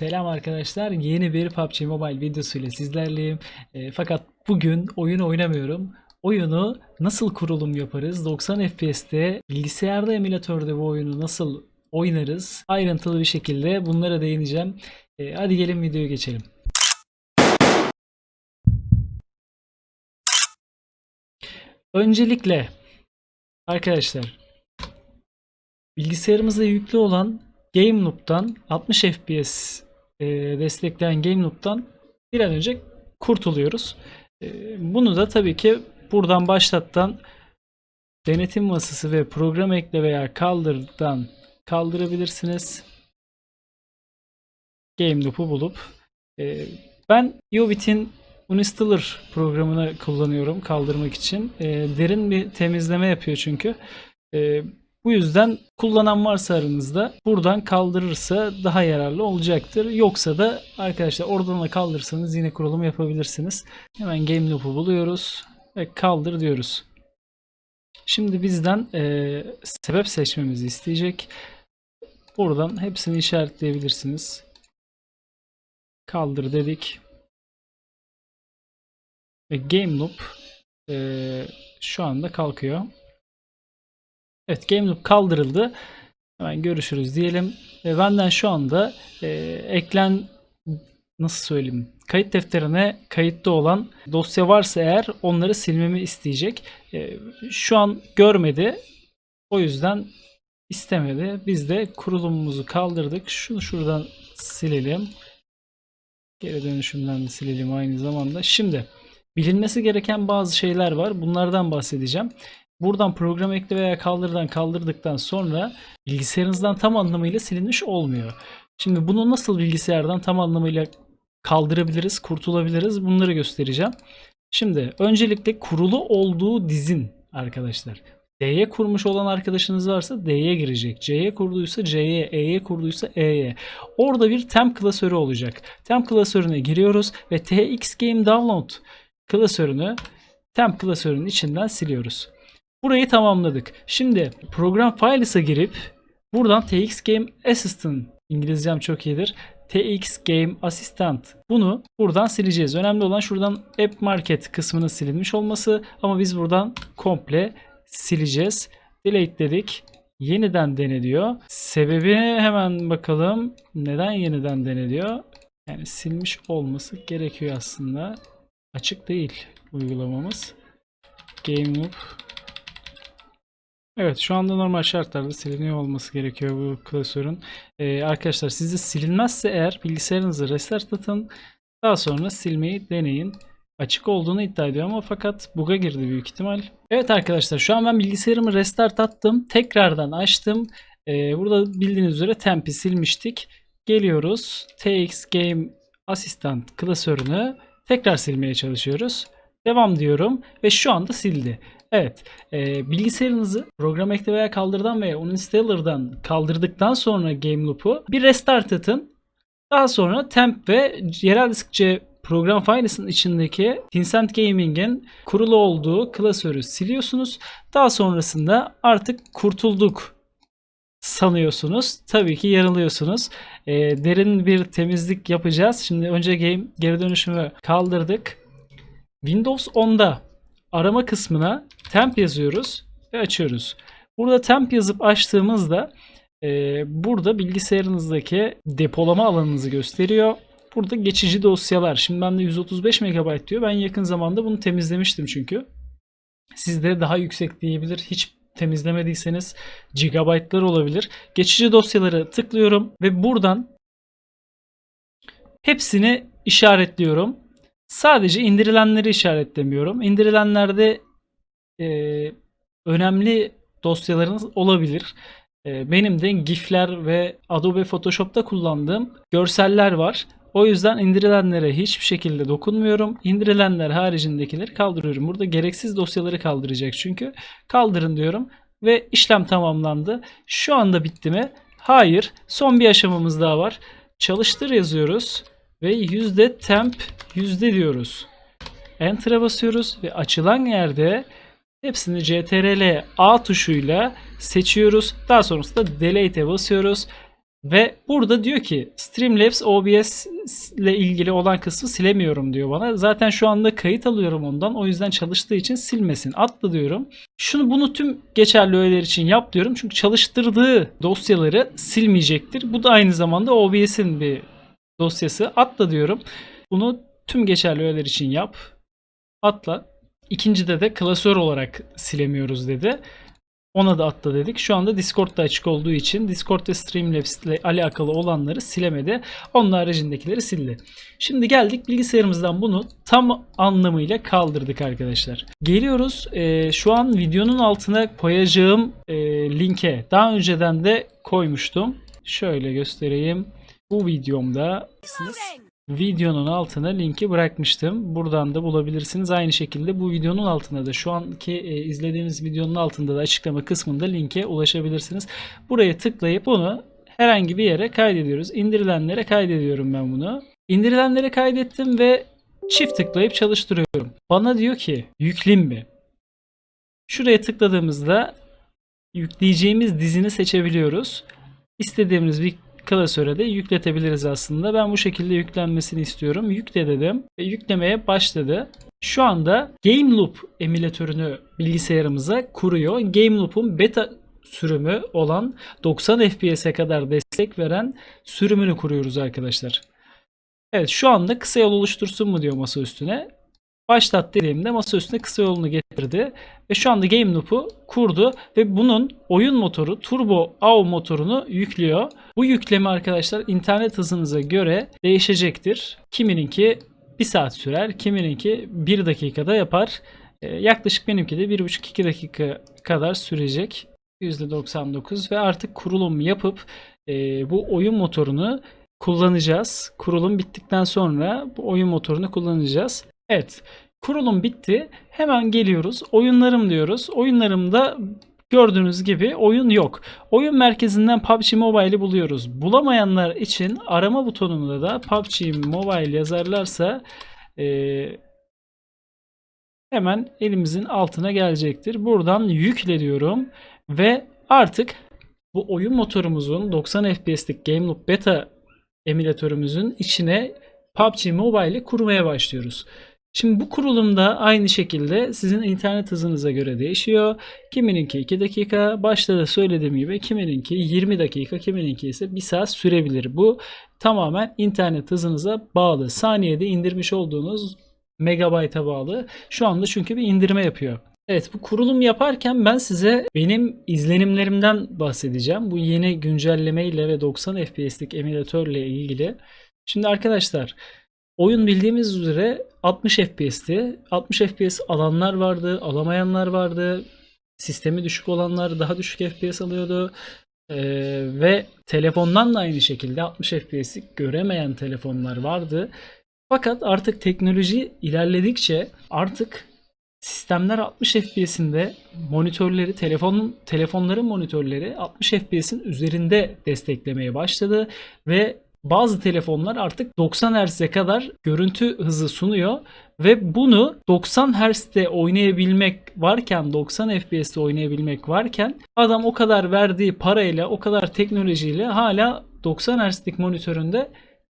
Selam arkadaşlar. Yeni bir PUBG Mobile videosuyla sizlerleyim. E, fakat bugün oyun oynamıyorum. Oyunu nasıl kurulum yaparız? 90 FPS'te bilgisayarda emülatörde bu oyunu nasıl oynarız? Ayrıntılı bir şekilde bunlara değineceğim. E, hadi gelin videoya geçelim. Öncelikle arkadaşlar bilgisayarımızda yüklü olan GameLoop'tan 60 FPS e, destekleyen GameLoop'tan bir an önce kurtuluyoruz. E, bunu da tabii ki buradan başlattan denetim masası ve program ekle veya kaldırdan kaldırabilirsiniz. GameLoop'u bulup e, ben Yobit'in Uninstaller programını kullanıyorum kaldırmak için. E, derin bir temizleme yapıyor çünkü. E, bu yüzden kullanan varsa aranızda buradan kaldırırsa daha yararlı olacaktır. Yoksa da arkadaşlar oradan da kaldırırsanız yine kurulum yapabilirsiniz. Hemen game loop'u buluyoruz ve kaldır diyoruz. Şimdi bizden e, sebep seçmemizi isteyecek. Buradan hepsini işaretleyebilirsiniz. Kaldır dedik. Ve game loop e, şu anda kalkıyor. Evet game loop kaldırıldı. Hemen görüşürüz diyelim. Ve benden şu anda e, eklen nasıl söyleyeyim kayıt defterine kayıtlı olan dosya varsa eğer onları silmemi isteyecek. E, şu an görmedi. O yüzden istemedi. Biz de kurulumumuzu kaldırdık. Şunu şuradan silelim. Geri dönüşümden de silelim aynı zamanda. Şimdi bilinmesi gereken bazı şeyler var. Bunlardan bahsedeceğim. Buradan program ekle veya kaldırdan kaldırdıktan sonra bilgisayarınızdan tam anlamıyla silinmiş olmuyor. Şimdi bunu nasıl bilgisayardan tam anlamıyla kaldırabiliriz, kurtulabiliriz bunları göstereceğim. Şimdi öncelikle kurulu olduğu dizin arkadaşlar. D'ye kurmuş olan arkadaşınız varsa D'ye girecek. C'ye kurduysa C'ye, E'ye kurduysa E'ye. Orada bir temp klasörü olacak. Temp klasörüne giriyoruz ve TX Game Download klasörünü temp klasörünün içinden siliyoruz. Burayı tamamladık. Şimdi program files'a girip buradan TX Game Assistant İngilizcem çok iyidir. TX Game Assistant. Bunu buradan sileceğiz. Önemli olan şuradan App Market kısmının silinmiş olması ama biz buradan komple sileceğiz. Delete dedik. Yeniden dene diyor. Sebebi hemen bakalım. Neden yeniden dene diyor. Yani silmiş olması gerekiyor aslında. Açık değil uygulamamız. Game Loop Evet şu anda normal şartlarda siliniyor olması gerekiyor bu klasörün. Ee, arkadaşlar sizde silinmezse eğer bilgisayarınızı restart atın. Daha sonra silmeyi deneyin. Açık olduğunu iddia ediyor ama fakat bug'a girdi büyük ihtimal. Evet arkadaşlar şu an ben bilgisayarımı restart attım. Tekrardan açtım. Ee, burada bildiğiniz üzere tempi silmiştik. Geliyoruz. TX Game Assistant klasörünü tekrar silmeye çalışıyoruz. Devam diyorum ve şu anda sildi. Evet, e, bilgisayarınızı program ekle veya kaldırdan veya uninstaller'dan kaldırdıktan sonra game loop'u bir restart atın. Daha sonra temp ve yerel diskçe program files'ın içindeki Tencent Gaming'in kurulu olduğu klasörü siliyorsunuz. Daha sonrasında artık kurtulduk sanıyorsunuz. Tabii ki yanılıyorsunuz. E, derin bir temizlik yapacağız. Şimdi önce game geri dönüşümü kaldırdık. Windows 10'da arama kısmına temp yazıyoruz ve açıyoruz. Burada temp yazıp açtığımızda e, burada bilgisayarınızdaki depolama alanınızı gösteriyor. Burada geçici dosyalar. Şimdi bende 135 MB diyor. Ben yakın zamanda bunu temizlemiştim çünkü. Sizde daha yüksek diyebilir. Hiç temizlemediyseniz gigabaytlar olabilir. Geçici dosyaları tıklıyorum ve buradan hepsini işaretliyorum. Sadece indirilenleri işaretlemiyorum. İndirilenlerde e, önemli dosyalarınız olabilir. E, benim de GIF'ler ve Adobe Photoshop'ta kullandığım görseller var. O yüzden indirilenlere hiçbir şekilde dokunmuyorum. İndirilenler haricindekileri kaldırıyorum. Burada gereksiz dosyaları kaldıracak çünkü. Kaldırın diyorum ve işlem tamamlandı. Şu anda bitti mi? Hayır. Son bir aşamamız daha var. Çalıştır yazıyoruz ve yüzde temp yüzde diyoruz. Enter'a basıyoruz ve açılan yerde hepsini CTRL A tuşuyla seçiyoruz. Daha sonrasında delete'e basıyoruz Ve burada diyor ki Streamlabs OBS ile ilgili olan kısmı silemiyorum diyor bana. Zaten şu anda kayıt alıyorum ondan. O yüzden çalıştığı için silmesin. Atla diyorum. Şunu bunu tüm geçerli öğeler için yap diyorum. Çünkü çalıştırdığı dosyaları silmeyecektir. Bu da aynı zamanda OBS'in bir dosyası. Atla diyorum. Bunu tüm geçerli öğeler için yap. Atla. İkincide de klasör olarak silemiyoruz dedi. Ona da atla dedik. Şu anda Discord'da açık olduğu için Discord ve Streamlabs ile alakalı olanları silemedi. Onun haricindekileri sildi. Şimdi geldik bilgisayarımızdan bunu tam anlamıyla kaldırdık arkadaşlar. Geliyoruz e, şu an videonun altına koyacağım e, linke daha önceden de koymuştum. Şöyle göstereyim. Bu videomda videonun altına linki bırakmıştım. Buradan da bulabilirsiniz. Aynı şekilde bu videonun altında da şu anki e, izlediğiniz videonun altında da açıklama kısmında linke ulaşabilirsiniz. Buraya tıklayıp bunu herhangi bir yere kaydediyoruz. İndirilenlere kaydediyorum ben bunu. İndirilenlere kaydettim ve çift tıklayıp çalıştırıyorum. Bana diyor ki yüklim mi? Şuraya tıkladığımızda yükleyeceğimiz dizini seçebiliyoruz. İstediğimiz bir klasöre de yükletebiliriz aslında. Ben bu şekilde yüklenmesini istiyorum. Yükle dedim ve yüklemeye başladı. Şu anda Game Loop emülatörünü bilgisayarımıza kuruyor. Game Loop'un beta sürümü olan 90 FPS'e kadar destek veren sürümünü kuruyoruz arkadaşlar. Evet şu anda kısa yol oluştursun mu diyor masa üstüne. Başlat dediğimde masa üstüne kısa yolunu getirdi. Ve şu anda Game Loop'u kurdu ve bunun oyun motoru Turbo AV motorunu yüklüyor. Bu yükleme arkadaşlar internet hızınıza göre değişecektir. Kimininki 1 saat sürer, kimininki 1 dakikada yapar. Ee, yaklaşık benimki de 1,5-2 dakika kadar sürecek. %99 ve artık kurulum yapıp e, bu oyun motorunu kullanacağız. Kurulum bittikten sonra bu oyun motorunu kullanacağız. Evet. Kurulum bitti. Hemen geliyoruz. Oyunlarım diyoruz. Oyunlarımda gördüğünüz gibi oyun yok. Oyun merkezinden PUBG Mobile'i buluyoruz. Bulamayanlar için arama butonunda da PUBG Mobile yazarlarsa eee hemen elimizin altına gelecektir. Buradan yükle diyorum ve artık bu oyun motorumuzun 90 FPS'lik Game Loop Beta emülatörümüzün içine PUBG Mobile'i kurmaya başlıyoruz. Şimdi bu kurulumda aynı şekilde sizin internet hızınıza göre değişiyor. Kimininki 2 dakika, başta da söylediğim gibi kimininki 20 dakika, kimininki ise 1 saat sürebilir. Bu tamamen internet hızınıza bağlı. Saniyede indirmiş olduğunuz megabayta bağlı. Şu anda çünkü bir indirme yapıyor. Evet bu kurulum yaparken ben size benim izlenimlerimden bahsedeceğim. Bu yeni güncelleme ile ve 90 FPS'lik emülatörle ilgili. Şimdi arkadaşlar oyun bildiğimiz üzere 60 FPS'ti. 60 FPS alanlar vardı, alamayanlar vardı. Sistemi düşük olanlar daha düşük FPS alıyordu. Ee, ve telefondan da aynı şekilde 60 FPS'i göremeyen telefonlar vardı. Fakat artık teknoloji ilerledikçe artık sistemler 60 FPS'inde monitörleri, telefonun telefonların monitörleri 60 FPS'in üzerinde desteklemeye başladı ve bazı telefonlar artık 90 Hz'e kadar görüntü hızı sunuyor ve bunu 90 Hz'de oynayabilmek varken 90 FPS'te oynayabilmek varken adam o kadar verdiği parayla o kadar teknolojiyle hala 90 Hz'lik monitöründe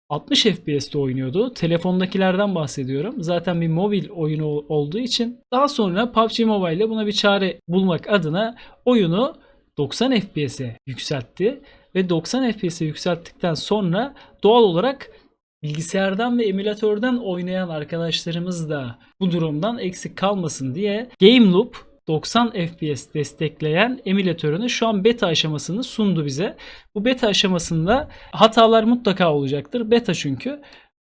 60 FPS'te oynuyordu. Telefondakilerden bahsediyorum. Zaten bir mobil oyunu ol- olduğu için. Daha sonra PUBG Mobile ile buna bir çare bulmak adına oyunu 90 FPS'e yükseltti. Ve 90 FPS'e yükselttikten sonra doğal olarak bilgisayardan ve emülatörden oynayan arkadaşlarımız da bu durumdan eksik kalmasın diye Game Loop 90 FPS destekleyen emülatörünü şu an beta aşamasını sundu bize. Bu beta aşamasında hatalar mutlaka olacaktır. Beta çünkü.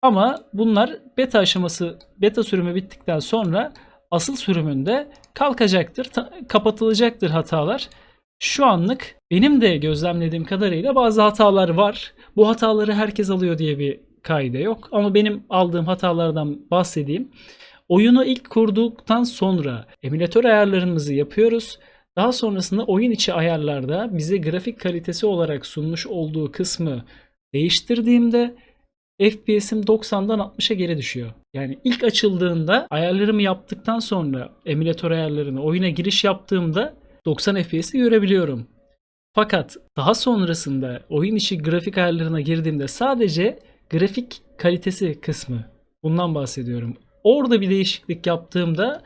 Ama bunlar beta aşaması, beta sürümü bittikten sonra asıl sürümünde kalkacaktır, kapatılacaktır hatalar. Şu anlık benim de gözlemlediğim kadarıyla bazı hatalar var. Bu hataları herkes alıyor diye bir kaide yok. Ama benim aldığım hatalardan bahsedeyim. Oyunu ilk kurduktan sonra emülatör ayarlarımızı yapıyoruz. Daha sonrasında oyun içi ayarlarda bize grafik kalitesi olarak sunmuş olduğu kısmı değiştirdiğimde FPS'im 90'dan 60'a geri düşüyor. Yani ilk açıldığında ayarlarımı yaptıktan sonra emülatör ayarlarını oyuna giriş yaptığımda 90 FPS'i görebiliyorum. Fakat daha sonrasında oyun içi grafik ayarlarına girdiğimde sadece grafik kalitesi kısmı bundan bahsediyorum. Orada bir değişiklik yaptığımda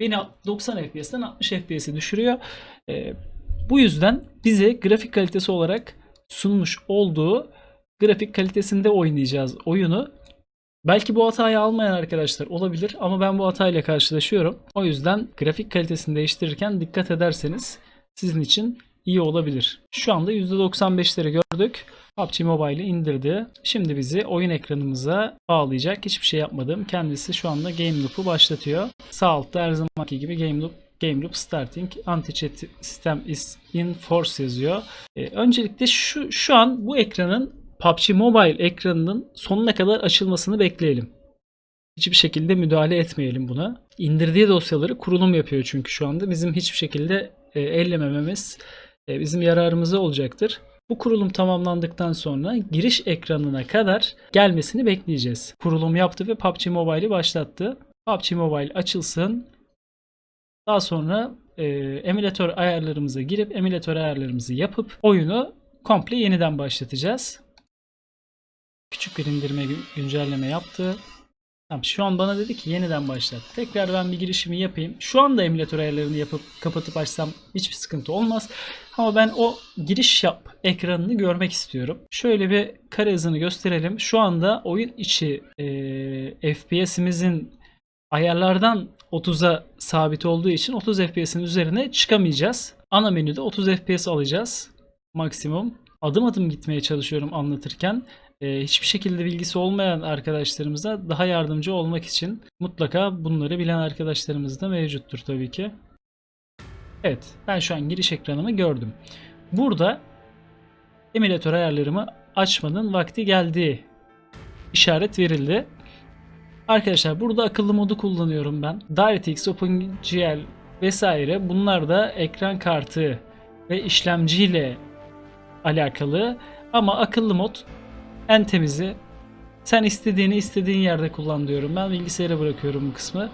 beni 90 FPS'ten 60 FPS'e düşürüyor. Ee, bu yüzden bize grafik kalitesi olarak sunmuş olduğu grafik kalitesinde oynayacağız oyunu. Belki bu hatayı almayan arkadaşlar olabilir ama ben bu hatayla karşılaşıyorum. O yüzden grafik kalitesini değiştirirken dikkat ederseniz sizin için iyi olabilir. Şu anda %95'leri gördük. PUBG Mobile'i indirdi. Şimdi bizi oyun ekranımıza bağlayacak. Hiçbir şey yapmadım. Kendisi şu anda Game Loop'u başlatıyor. Sağ altta her zamanki gibi Game Loop Game Loop Starting Anti-Chat System is in force yazıyor. Ee, öncelikle şu şu an bu ekranın PUBG Mobile ekranının sonuna kadar açılmasını bekleyelim. Hiçbir şekilde müdahale etmeyelim buna. İndirdiği dosyaları kurulum yapıyor çünkü şu anda. Bizim hiçbir şekilde e, ellemememiz e, bizim yararımıza olacaktır. Bu kurulum tamamlandıktan sonra giriş ekranına kadar gelmesini bekleyeceğiz. Kurulum yaptı ve PUBG Mobile'i başlattı. PUBG Mobile açılsın. Daha sonra e, emülatör ayarlarımıza girip emülatör ayarlarımızı yapıp oyunu komple yeniden başlatacağız. Küçük bir indirme gün- güncelleme yaptı. Tamam, şu an bana dedi ki yeniden başlat. Tekrar ben bir girişimi yapayım. Şu anda emülatör ayarlarını yapıp kapatıp açsam hiçbir sıkıntı olmaz. Ama ben o giriş yap ekranını görmek istiyorum. Şöyle bir kare hızını gösterelim. Şu anda oyun içi e, FPS'imizin ayarlardan 30'a sabit olduğu için 30 FPS'in üzerine çıkamayacağız. Ana menüde 30 FPS alacağız. Maksimum. Adım adım gitmeye çalışıyorum anlatırken. Ee, hiçbir şekilde bilgisi olmayan arkadaşlarımıza daha yardımcı olmak için mutlaka bunları bilen arkadaşlarımız da mevcuttur tabii ki. Evet, ben şu an giriş ekranımı gördüm. Burada emülatör ayarlarımı açmanın vakti geldi. işaret verildi. Arkadaşlar burada akıllı modu kullanıyorum ben. DirectX, OpenGL vesaire bunlar da ekran kartı ve işlemciyle alakalı ama akıllı mod en temizi. Sen istediğini istediğin yerde kullan diyorum. Ben bilgisayara bırakıyorum bu kısmı.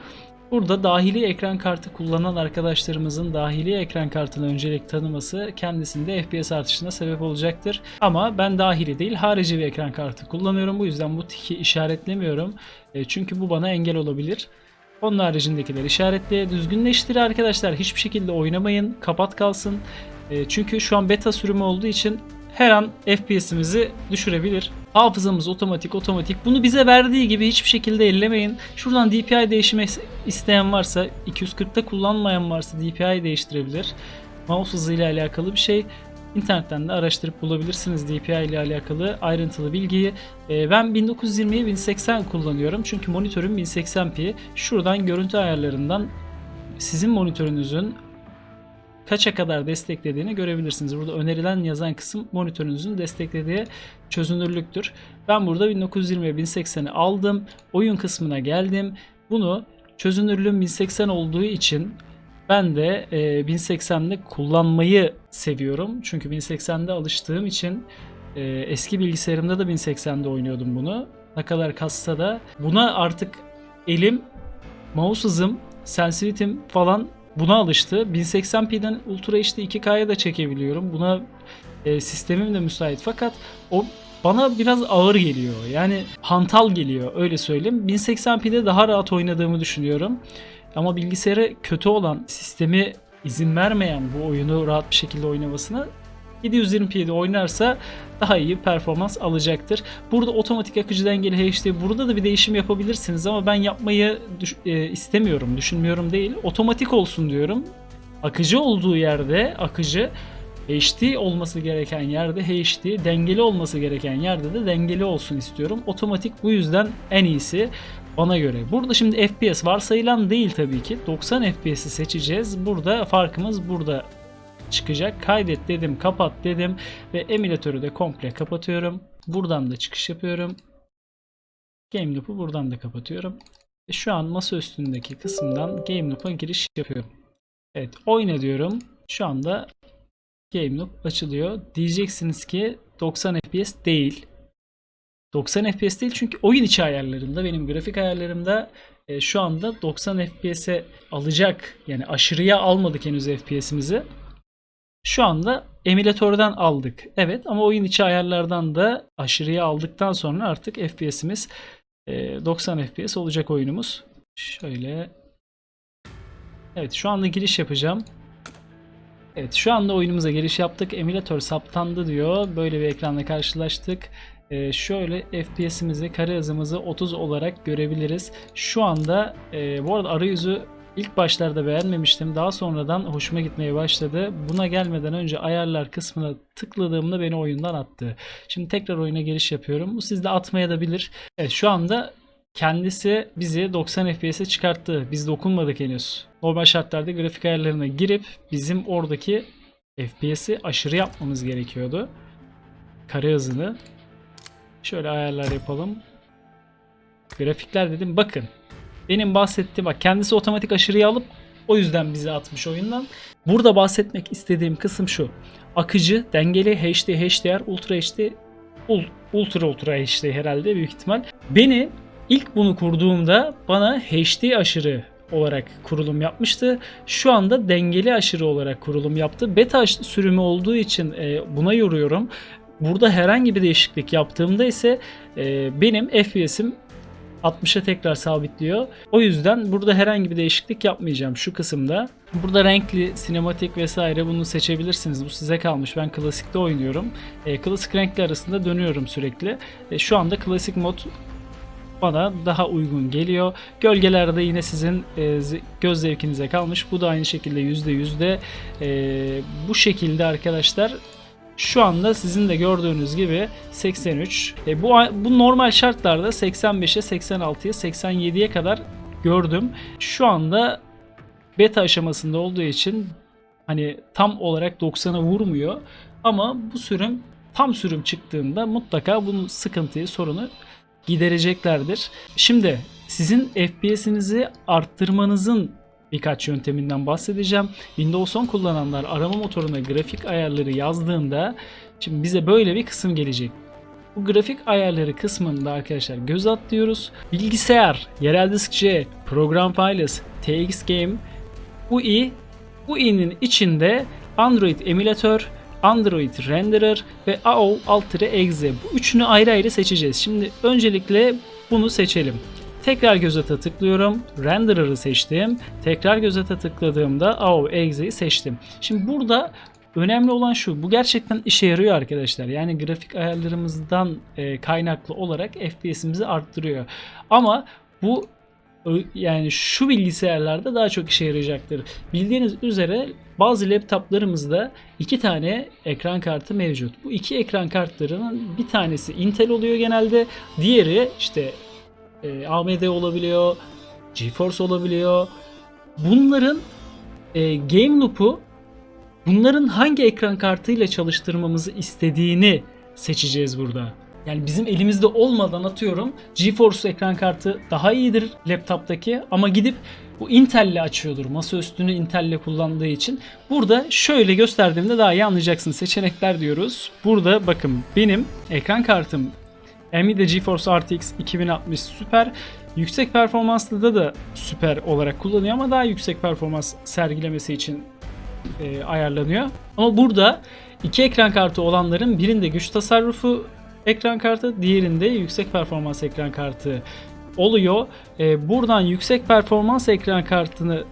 Burada dahili ekran kartı kullanan arkadaşlarımızın dahili ekran kartına öncelik tanıması kendisinde FPS artışına sebep olacaktır. Ama ben dahili değil harici bir ekran kartı kullanıyorum. Bu yüzden bu tiki işaretlemiyorum. E, Çünkü bu bana engel olabilir. Onun haricindekiler işaretle düzgünleştir arkadaşlar. Hiçbir şekilde oynamayın. Kapat kalsın. E, Çünkü şu an beta sürümü olduğu için her an FPS'imizi düşürebilir. Hafızamız otomatik otomatik. Bunu bize verdiği gibi hiçbir şekilde ellemeyin. Şuradan DPI değişimi isteyen varsa 240'ta kullanmayan varsa DPI değiştirebilir. Mouse hızıyla alakalı bir şey. İnternetten de araştırıp bulabilirsiniz DPI ile alakalı ayrıntılı bilgiyi. Ee, ben 1920'ye 1080 kullanıyorum çünkü monitörüm 1080p. Şuradan görüntü ayarlarından sizin monitörünüzün kaça kadar desteklediğini görebilirsiniz. Burada önerilen yazan kısım monitörünüzün desteklediği çözünürlüktür. Ben burada 1920 1080'i aldım. Oyun kısmına geldim. Bunu çözünürlüğüm 1080 olduğu için ben de e, 1080'de kullanmayı seviyorum. Çünkü 1080'de alıştığım için e, eski bilgisayarımda da 1080'de oynuyordum bunu. Ne kadar kassa da buna artık elim, mouse hızım, sensitivity'm falan buna alıştı. 1080p'den Ultra HD 2K'ya da çekebiliyorum. Buna e, sistemim de müsait fakat o bana biraz ağır geliyor. Yani hantal geliyor öyle söyleyeyim. 1080p'de daha rahat oynadığımı düşünüyorum. Ama bilgisayara kötü olan sistemi izin vermeyen bu oyunu rahat bir şekilde oynamasına 720p'de oynarsa daha iyi performans alacaktır. Burada otomatik akıcı dengeli HD burada da bir değişim yapabilirsiniz ama ben yapmayı düş- e, istemiyorum, düşünmüyorum değil. Otomatik olsun diyorum. Akıcı olduğu yerde akıcı HD olması gereken yerde HD, dengeli olması gereken yerde de dengeli olsun istiyorum. Otomatik bu yüzden en iyisi bana göre. Burada şimdi FPS varsayılan değil tabii ki. 90 FPS'i seçeceğiz. Burada farkımız burada çıkacak. Kaydet dedim, kapat dedim ve emülatörü de komple kapatıyorum. Buradan da çıkış yapıyorum. Game Loop'u buradan da kapatıyorum. Ve şu an masa üstündeki kısımdan Game Loop'a giriş yapıyorum. Evet, oyna diyorum. Şu anda Game Loop açılıyor. Diyeceksiniz ki 90 FPS değil. 90 FPS değil çünkü oyun içi ayarlarında benim grafik ayarlarımda e, şu anda 90 FPS'e alacak yani aşırıya almadık henüz FPS'imizi. Şu anda emülatörden aldık. Evet ama oyun içi ayarlardan da aşırıya aldıktan sonra artık FPS'imiz e, 90 FPS olacak oyunumuz. Şöyle. Evet şu anda giriş yapacağım. Evet şu anda oyunumuza giriş yaptık. Emülatör saptandı diyor. Böyle bir ekranla karşılaştık. Ee, şöyle FPS'imizi, kare hızımızı 30 olarak görebiliriz. Şu anda e, bu arada arayüzü ilk başlarda beğenmemiştim. Daha sonradan hoşuma gitmeye başladı. Buna gelmeden önce ayarlar kısmına tıkladığımda beni oyundan attı. Şimdi tekrar oyuna giriş yapıyorum. Bu sizde atmaya da bilir. Evet şu anda kendisi bizi 90 FPS'e çıkarttı. Biz dokunmadık henüz. Normal şartlarda grafik ayarlarına girip bizim oradaki FPS'i aşırı yapmamız gerekiyordu. Kare hızını. Şöyle ayarlar yapalım. Grafikler dedim bakın. Benim bahsettiğim bak kendisi otomatik aşırıya alıp o yüzden bizi atmış oyundan. Burada bahsetmek istediğim kısım şu. Akıcı, dengeli HD, HDR, Ultra HD, ul- Ultra Ultra HD herhalde büyük ihtimal. Beni ilk bunu kurduğumda bana HD aşırı olarak kurulum yapmıştı. Şu anda dengeli aşırı olarak kurulum yaptı. Beta sürümü olduğu için e, buna yoruyorum. Burada herhangi bir değişiklik yaptığımda ise e, benim FPS'im 60'a tekrar sabitliyor. O yüzden burada herhangi bir değişiklik yapmayacağım şu kısımda. Burada renkli, sinematik vesaire bunu seçebilirsiniz. Bu size kalmış. Ben klasikte oynuyorum. E, klasik renkli arasında dönüyorum sürekli. E, şu anda klasik mod bana daha uygun geliyor. Gölgelerde yine sizin e, göz zevkinize kalmış. Bu da aynı şekilde %100 de e, bu şekilde arkadaşlar şu anda sizin de gördüğünüz gibi 83. E, bu bu normal şartlarda 85'e, 86'ya, 87'ye kadar gördüm. Şu anda beta aşamasında olduğu için hani tam olarak 90'a vurmuyor. Ama bu sürüm tam sürüm çıktığında mutlaka bunun sıkıntıyı, sorunu gidereceklerdir. Şimdi sizin FPS'inizi arttırmanızın birkaç yönteminden bahsedeceğim. Windows 10 kullananlar arama motoruna grafik ayarları yazdığında şimdi bize böyle bir kısım gelecek. Bu grafik ayarları kısmında arkadaşlar göz atlıyoruz. Bilgisayar, yerel disk C, program files, TX Game, UI, UI'nin içinde Android emülatör, Android Renderer ve AO Alt-Exe bu üçünü ayrı ayrı seçeceğiz. Şimdi öncelikle bunu seçelim. Tekrar göz ata tıklıyorum. Renderer'ı seçtim. Tekrar göz ata tıkladığımda AO Exe'yi seçtim. Şimdi burada önemli olan şu. Bu gerçekten işe yarıyor arkadaşlar. Yani grafik ayarlarımızdan e, kaynaklı olarak FPS'imizi arttırıyor. Ama bu yani şu bilgisayarlarda daha çok işe yarayacaktır. Bildiğiniz üzere bazı laptoplarımızda iki tane ekran kartı mevcut. Bu iki ekran kartlarının bir tanesi Intel oluyor genelde. Diğeri işte e, AMD olabiliyor, GeForce olabiliyor. Bunların e, game loop'u bunların hangi ekran kartıyla çalıştırmamızı istediğini seçeceğiz burada. Yani bizim elimizde olmadan atıyorum GeForce ekran kartı daha iyidir laptoptaki ama gidip bu Intel'le açıyordur. Masa üstünü Intel'le kullandığı için. Burada şöyle gösterdiğimde daha iyi anlayacaksınız. Seçenekler diyoruz. Burada bakın benim ekran kartım Nvidia GeForce RTX 2060 süper. Yüksek performanslı da süper olarak kullanıyor ama daha yüksek performans sergilemesi için e, ayarlanıyor. Ama burada iki ekran kartı olanların birinde güç tasarrufu ekran kartı, diğerinde yüksek performans ekran kartı oluyor. E, buradan yüksek performans ekran kartını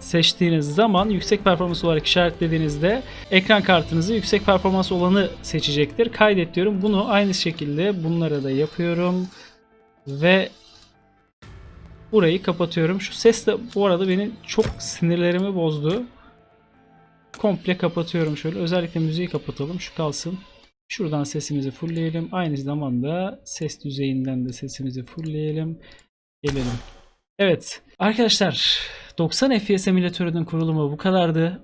seçtiğiniz zaman yüksek performans olarak işaretlediğinizde ekran kartınızı yüksek performans olanı seçecektir. Kaydet diyorum. Bunu aynı şekilde bunlara da yapıyorum. Ve burayı kapatıyorum. Şu ses de bu arada beni çok sinirlerimi bozdu. Komple kapatıyorum şöyle. Özellikle müziği kapatalım. Şu kalsın. Şuradan sesimizi fullleyelim. Aynı zamanda ses düzeyinden de sesimizi fullleyelim. Gelelim. Evet. Arkadaşlar 90 FPS emülatörünün kurulumu bu kadardı.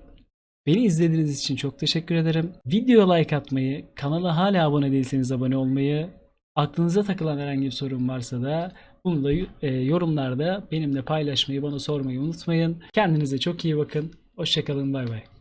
Beni izlediğiniz için çok teşekkür ederim. Videoya like atmayı, kanala hala abone değilseniz abone olmayı, aklınıza takılan herhangi bir sorun varsa da bunu da e, yorumlarda benimle paylaşmayı, bana sormayı unutmayın. Kendinize çok iyi bakın. Hoşçakalın, bay bay.